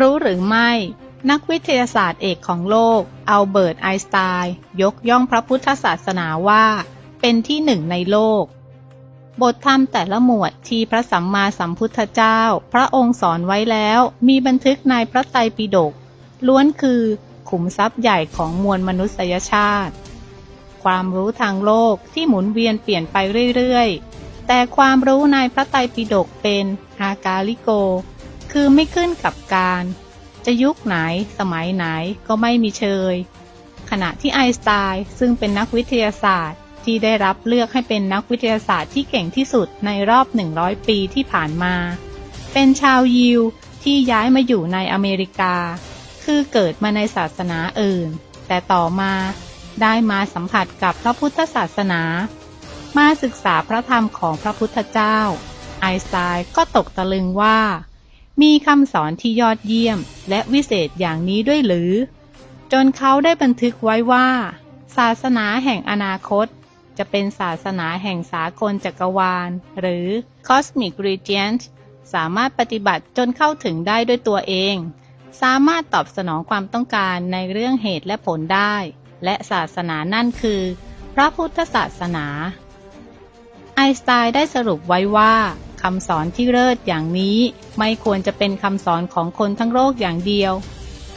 รู้หรือไม่ นักวิทยาศาสตร์เอกของโลก อัลเบิร์ต ไอน์สไตน์ยกย่องพระพุทธศาสนาว่า เป็นที่หนึ่งในโลก บทธรรมแต่ละหมวดที่พระสัมมาสัมพุทธเจ้า พระองค์สอนไว้แล้ว มีบันทึกในพระไตรปิฎกล้วนคือขุมทรัพย์ใหญ่ของมวลมนุษยชาติ ความรู้ทางโลกที่หมุนเวียนเปลี่ยนไปเรื่อยๆ แต่ความรู้ในพระไตรปิฎกเป็นฮากาลิโก คือไม่ขึ้นกับการ จะยุคไหนสมัยไหนก็ไม่มีเชย ขณะที่ไอสไตน์ซึ่งเป็นนักวิทยาศาสตร์ที่ได้รับเลือกให้เป็นนักวิทยาศาสตร์ที่เก่งที่สุดในรอบ 100 ปีที่ผ่านมา เป็นชาวยิวที่ย้ายมาอยู่ในอเมริกา คือเกิดมาในศาสนาอื่น แต่ต่อมาได้มาสัมผัสกับพระพุทธศาสนา มาศึกษาพระธรรมของพระพุทธเจ้า ไอสไตน์ก็ตกตะลึงว่า มีคำสอนที่ยอดเยี่ยมและวิเศษอย่างนี้ด้วยหรือ จนเขาได้บันทึกไว้ว่า ศาสนาแห่งอนาคต จะเป็นศาสนาแห่งสากลจักรวาล หรือ Cosmic Regent สามารถปฏิบัติจนเข้าถึงได้ด้วยตัวเอง สามารถตอบสนองความต้องการในเรื่องเหตุและผลได้ และศาสนานั่นคือ พระพุทธศาสนา ไอน์สไตน์ได้สรุปไว้ว่า คำสอนที่เลิศอย่างนี้ ไม่ควรจะเป็นคำสอนของคนทั้งโลกอย่างเดียว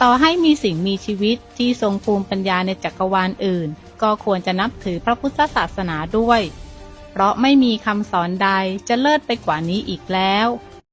ต่อให้มีสิ่งมีชีวิตที่ทรงภูมิปัญญาในจักรวาลอื่น ก็ควรจะนับถือพระพุทธศาสนาด้วย เพราะไม่มีคำสอนใดจะเลิศไปกว่านี้อีกแล้ว